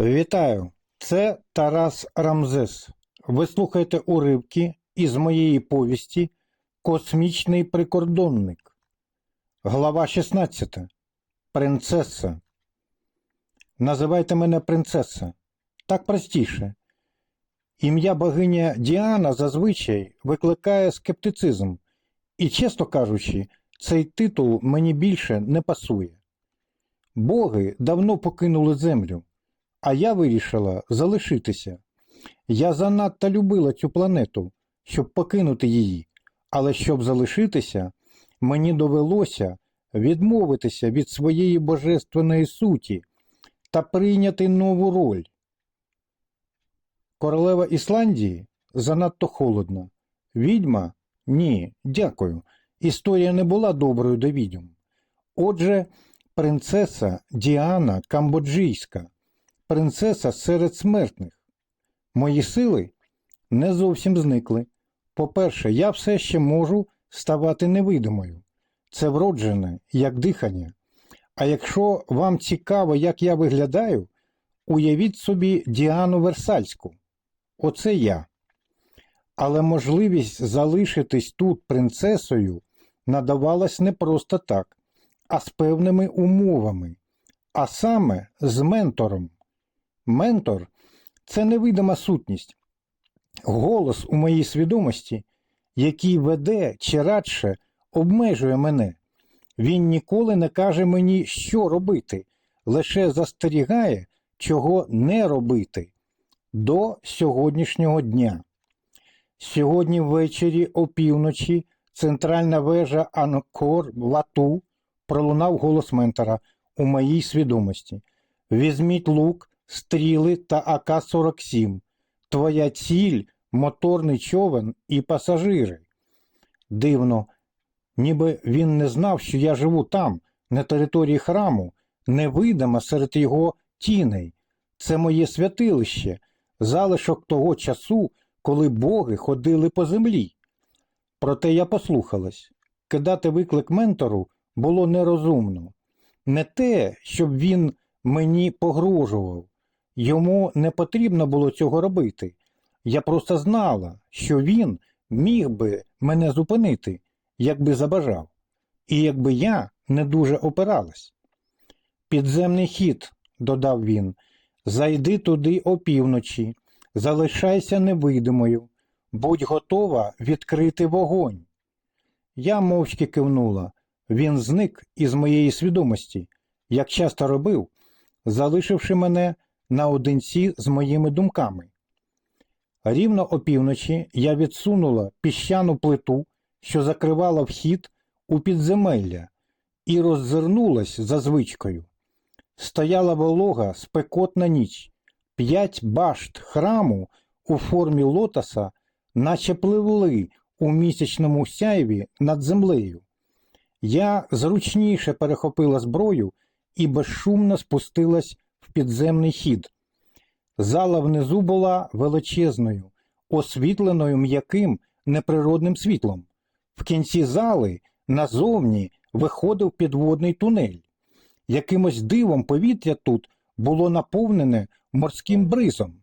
Вітаю! Це Тарас Рамзес. Ви слухаєте уривки із моєї повісті Космічний прикордонник. Глава 16. Принцеса. Називайте мене принцеса. Так простіше. Ім'я богиня Діана зазвичай викликає скептицизм, і, чесно кажучи, цей титул мені більше не пасує. Боги давно покинули землю, а я вирішила залишитися. Я занадто любила цю планету, щоб покинути її, але щоб залишитися, мені довелося відмовитися від своєї божественної суті та прийняти нову роль. Королева Ісландії занадто холодна. Відьма? Ні, дякую. Історія не була доброю до відьм. Отже, принцеса Діана Камбоджійська, принцеса серед смертних. Мої сили не зовсім зникли. По-перше, я все ще можу ставати невидимою. Це вроджене, як дихання. А якщо вам цікаво, як я виглядаю, уявіть собі Діану Версальську. Оце я. Але можливість залишитись тут принцесою надавалась не просто так, а з певними умовами, а саме з ментором. Ментор це невидима сутність, голос у моїй свідомості, який веде чи радше обмежує мене. Він ніколи не каже мені, що робити, лише застерігає, чого не робити до сьогоднішнього дня. Сьогодні ввечері опівночі центральна вежа Анкор Лату пролунав голос ментора у моїй свідомості. Візьміть лук, стріли та АК-47. Твоя ціль моторний човен і пасажири. Дивно, ніби він не знав, що я живу там, на території храму, невидима серед його тіней. Це моє святилище, залишок того часу, коли боги ходили по землі. Проте я послухалась. Кидати виклик ментору було нерозумно. Не те, щоб він мені погрожував. Йому не потрібно було цього робити. Я просто знала, що він міг би мене зупинити, якби забажав, і якби я не дуже опиралась. Підземний хід, додав він, зайди туди опівночі, залишайся невидимою, будь готова відкрити вогонь. Я мовчки кивнула. Він зник із моєї свідомості, як часто робив, залишивши мене наодинці з моїми думками. Рівно опівночі я відсунула піщану плиту, що закривала вхід у підземелля, і роззирнулась за звичкою. Стояла волога спекотна ніч, п'ять башт храму у формі лотоса, наче пливли у місячному сяйві над землею. Я зручніше перехопила зброю і безшумно спустилась підземний хід. Зала внизу була величезною, освітленою м'яким неприродним світлом. В кінці зали назовні виходив підводний тунель. Якимось дивом повітря тут було наповнене морським бризом.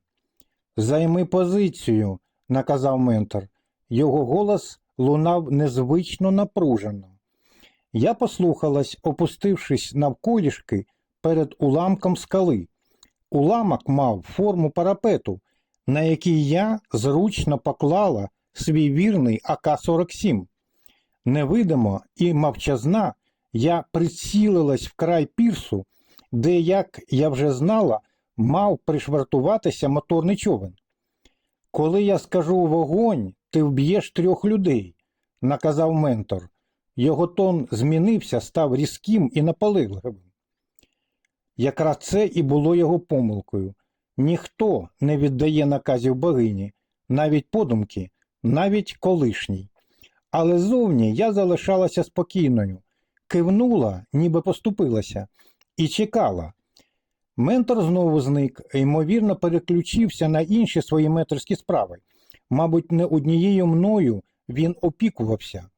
Займи позицію, наказав ментор. Його голос лунав незвично напружено. Я послухалась, опустившись навколішки перед уламком скали. Уламок мав форму парапету, на який я зручно поклала свій вірний АК-47. Невидимо і мовчазна я прицілилась в край пірсу, де, як я вже знала, мав пришвартуватися моторний човен. Коли я скажу вогонь, ти вб'єш трьох людей, наказав ментор. Його тон змінився, став різким і наполегливим. Якраз це і було його помилкою. Ніхто не віддає наказів богині, навіть подумки, навіть колишній. Але зовні я залишалася спокійною, кивнула, ніби поступилася, і чекала. Ментор знову зник, ймовірно, переключився на інші свої менторські справи. Мабуть, не однією мною він опікувався.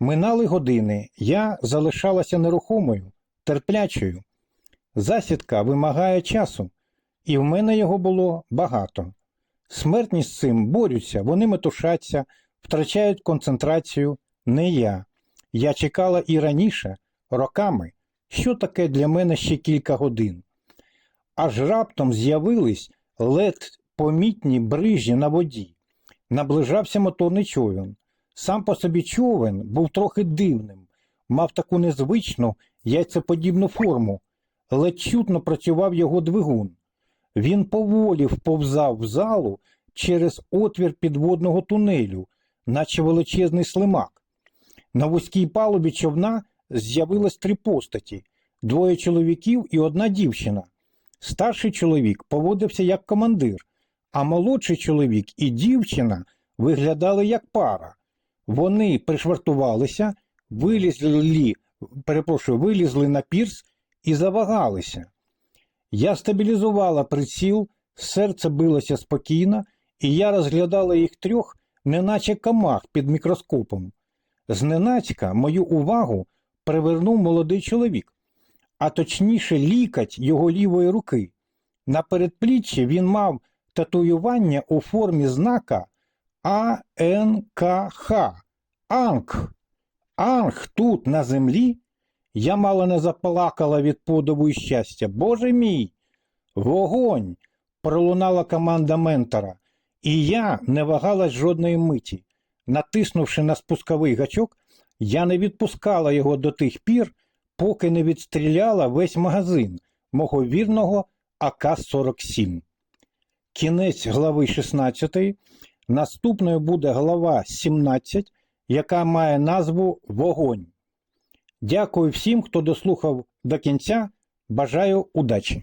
Минали години, я залишалася нерухомою, терплячою. Засідка вимагає часу. і в мене його було багато. Смертні з цим борються, вони метушаться, втрачають концентрацію. Не я. Я чекала і раніше, роками, що таке для мене ще кілька годин. Аж раптом з'явились ледь помітні брижі на воді. Наближався моторний човен. Сам по собі човен був трохи дивним, мав таку незвичну яйцеподібну форму, ледь чутно працював його двигун. Він поволі вповзав в залу через отвір підводного тунелю, наче величезний слимак. На вузькій палубі човна з'явилось три постаті двоє чоловіків і одна дівчина. Старший чоловік поводився як командир, а молодший чоловік і дівчина виглядали як пара. Вони пришвартувалися, вилізли, перепрошую, вилізли на пірс і завагалися. Я стабілізувала приціл, серце билося спокійно, і я розглядала їх трьох, неначе камах під мікроскопом. Зненацька мою увагу привернув молодий чоловік, а точніше лікать його лівої руки. На передпліччі він мав татуювання у формі знака АНКХ. Анг. Анг тут, на землі. Я мало не заплакала від подиву і щастя. Боже мій! Вогонь! пролунала команда ментора, і я не вагалась жодної миті. Натиснувши на спусковий гачок, я не відпускала його до тих пір, поки не відстріляла весь магазин мого вірного АК-47. Кінець глави 16. Наступною буде глава 17, яка має назву Вогонь. Дякую всім, хто дослухав до кінця. Бажаю удачі!